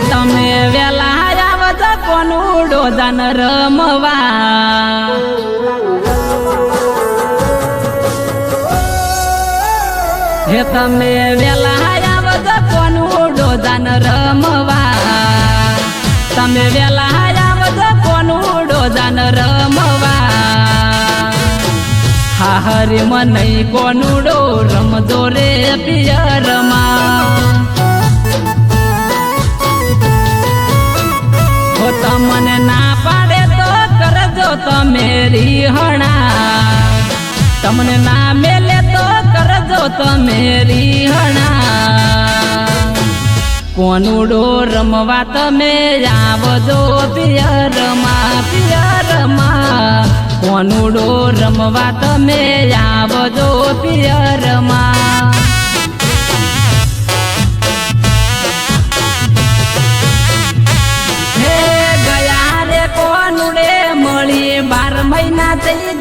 તમે વેલા આવત કોનું ડોજાન રમવા? હે તમે વેલા આવત કોનું ડોજાન રમવા? તમે વેલા આવત કોનું ડોજાન રમવા? હા, હરી મને કોનું ડો રમજો રે પિયરમાં? હો તમને ના પાડે તો કરજો તમે રીહણા. તમને ના મેલે તો કરજો તમે રીહણા. કોનુડો રમવા તમે આવજો પિયરમાં પિયરમાં કોનુડો રમવા તમે આવજો પિયરમાં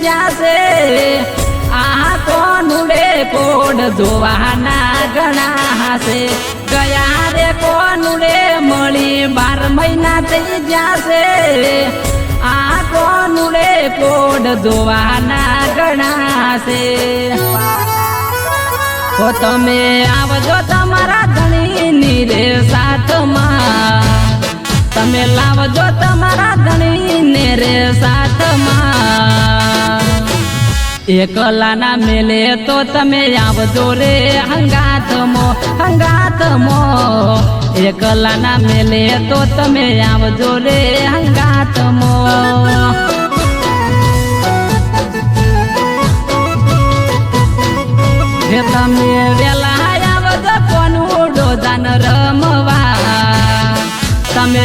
જશે. આખો નુડે કોડ ધોવાના ઘણા હશે. ગયા રે કોનુડે મળી બાર મહિના થઈ જશે. આખો નુડે કોડ ધોવાના ઘણા હશે. તમે આવજો તમારા ધણીની રે સાથમાં. તમે લાવજો તમારા ધણીને રે સાથમાં. એકલાના મેલે તો તમે આવજો રે હંગાતમો હંગાતમો. એકલાના મેલે તો તમે આવજો રે હંગાતમો. હે તમે વેલા આવજો કોનું રમવા તમે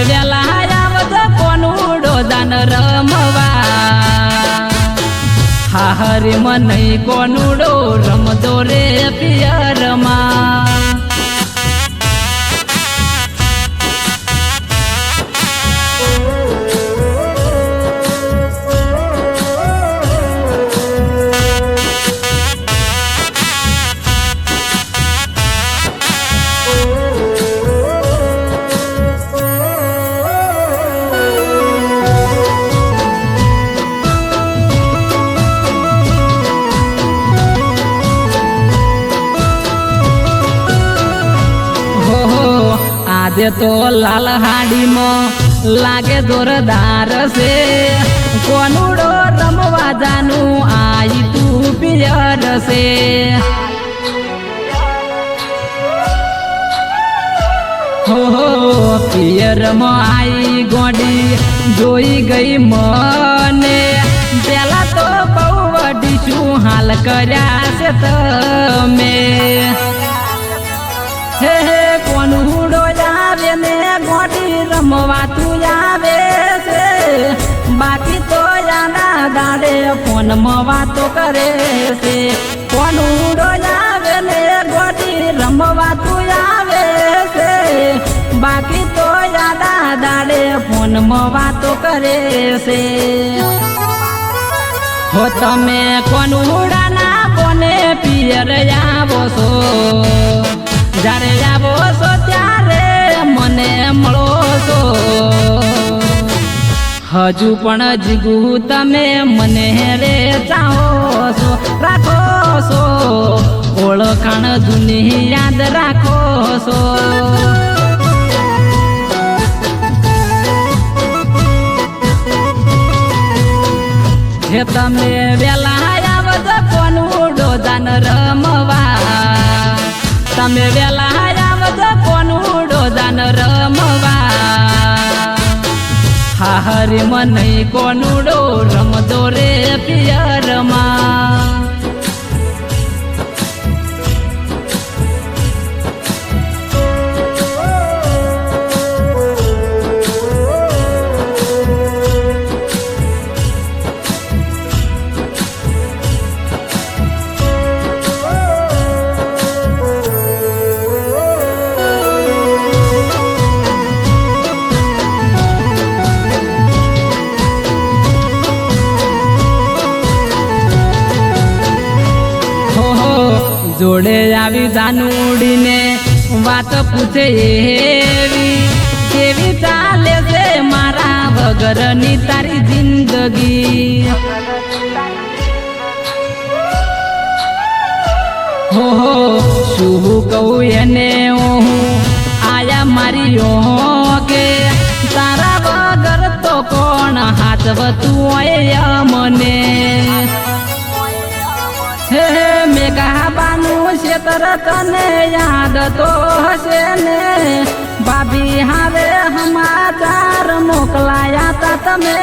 વેલા આવતો કોનું ડોજાન રમવા? હા હરી મને કોનું ડો રમજો રે પિયરમાં? આજે તો લાલ હાડીમાં લાગે જોરદાર છે. કોનુડો રમવા જાનું આઈ તું પિયર છે. હો પિયરમાં આઈ ગોડી જોઈ ગઈ મને. પેલા તો બહુ વડીશું હાલ કર્યા છે તમે. કરે છે. કોનું ડોલાવે ને ગોટી રમવા તું આવે છે. બાકી તો યાદા દાડે ફોનમાં વાતો કરે છે. હો તમે કોણ હુડાના કોને પિયર આવો છો? જ્યારે આવો છો ત્યારે મને મળો છો. હજુ પણ જીગુ તમે મને રે ચાહો છો, રાખો છો. ઓળખાણ જૂની યાદ રાખો છો. જે તમે વેલા આવજો, કોનું ડોદાન રમવા? તમે વેલા આવજો, કોનું ડોદાન રમવા? હરી મને કોનું ડો રમજો રે પિયરમાં. જોડે આવી જાનુડીને વાત પૂછે એવી. કેવી ચાલે છે મારા વગરની તારી જિંદગી? હો શું કહું એને હું? આયા મારી ઓહો કે તારા વગર તો કોણ હાથવતું હોય મને મેઘાબાનું ને યાદ તો હશે ને. ભાભી હારે સમાચાર મોકલાયા તા તમે.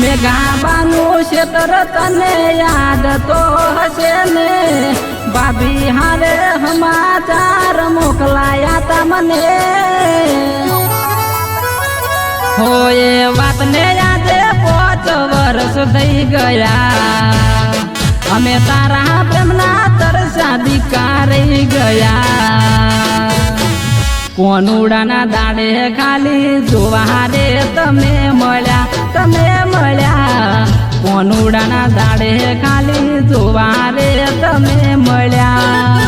મેઘાબાનું છે તરત ને યાદ તો હશે ને. ભાભી હારે સમાચાર મોકલાયા તા મને. હોય વાતને આજે પાંચ વર્ષ થઈ ગયા. અમે તારા પ્રેમના તરસા દીકારી ગયા. કોનુડાના દાડે ખાલી જોવા રે તમે મળ્યા તમે મળ્યા. કોનુડાના દાડે ખાલી જોવા રે તમે મળ્યા.